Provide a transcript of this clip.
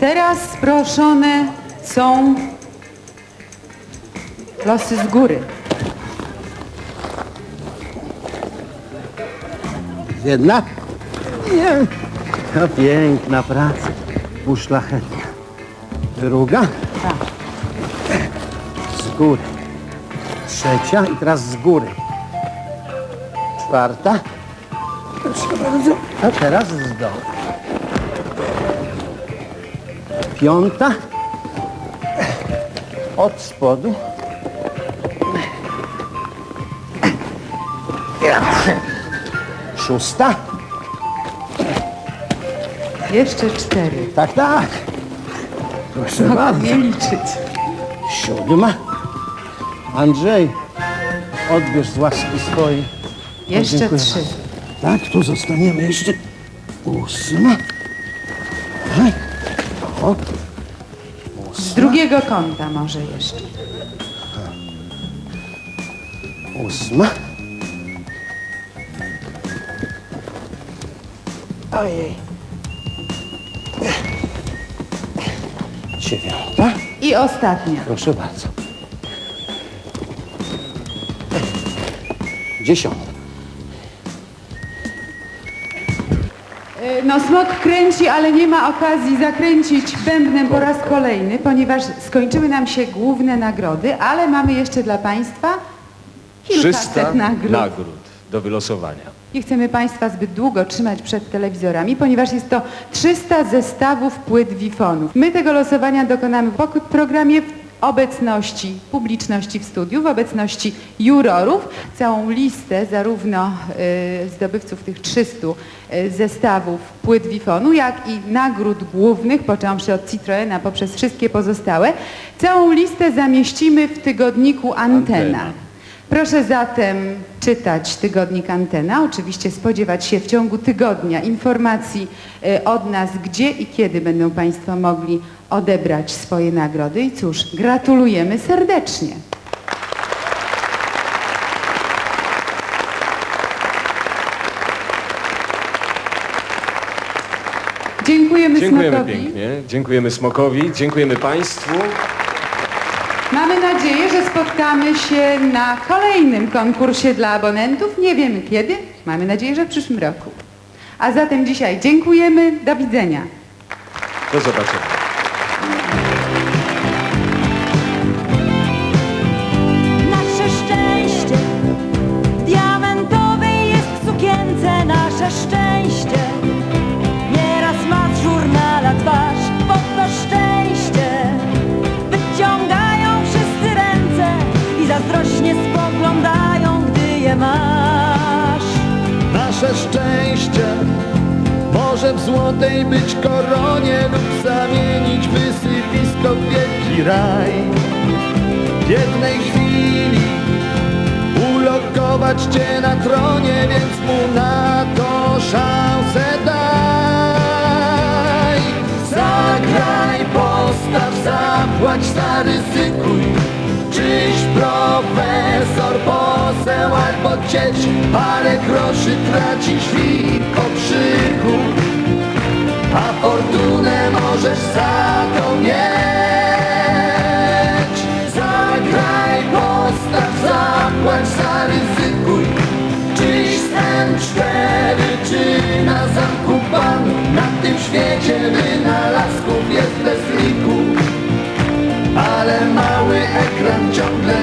Teraz proszone są losy z góry. Jedna? Nie. To piękna praca. Uszlachetna. Druga? Tak. Z góry. Trzecia i teraz z góry. Czwarta. Proszę bardzo. A teraz z dołu. Piąta. Od spodu. Szósta. Jeszcze cztery. Tak, tak. Proszę Mogę bardzo. nie liczyć. Siódma. Andrzej, odbierz z łaski swojej. Jeszcze Dziękuję trzy. bardzo. Tak, tu zostaniemy jeszcze. Ósma. Tak. O. Z drugiego kąta może jeszcze. Ósma. Ojej. Dziewiąta. I ostatnia. Proszę bardzo. Dziesiąta. No smok kręci, ale nie ma okazji zakręcić bębnem po raz kolejny, ponieważ skończyły nam się główne nagrody, ale mamy jeszcze dla Państwa 300 kilkaset nagród. nagród do wylosowania. Nie chcemy Państwa zbyt długo trzymać przed telewizorami, ponieważ jest to 300 zestawów płyt wifonów. My tego losowania dokonamy po programie w obecności publiczności w studiu, w obecności jurorów. Całą listę zarówno y, zdobywców tych 300 y, zestawów płyt wifonu, jak i nagród głównych, począwszy od Citroena poprzez wszystkie pozostałe. Całą listę zamieścimy w tygodniku Antena. Antena. Proszę zatem czytać tygodnik Antena, oczywiście spodziewać się w ciągu tygodnia informacji e, od nas, gdzie i kiedy będą Państwo mogli odebrać swoje nagrody. I cóż, gratulujemy serdecznie. Dziękujemy, Dziękujemy Smokowi. pięknie, dziękujemy Smokowi, dziękujemy Państwu. Mamy nadzieję, że spotkamy się na kolejnym konkursie dla abonentów. Nie wiemy kiedy. Mamy nadzieję, że w przyszłym roku. A zatem dzisiaj dziękujemy. Do widzenia. Do zobaczenia. Masz. Nasze szczęście może w złotej być koronie lub zamienić wysypisko w wielki raj. W jednej chwili ulokować cię na tronie, więc mu na to szansę daj. Albo cieć Parę groszy tracisz i pokrzyku A fortunę możesz za to mieć. Zagraj, postaw, zapłać, zaryzykuj. Czyś ten cztery, czy na zamku pan Na tym świecie wynalazków jest bez liku. Ale mały ekran ciągle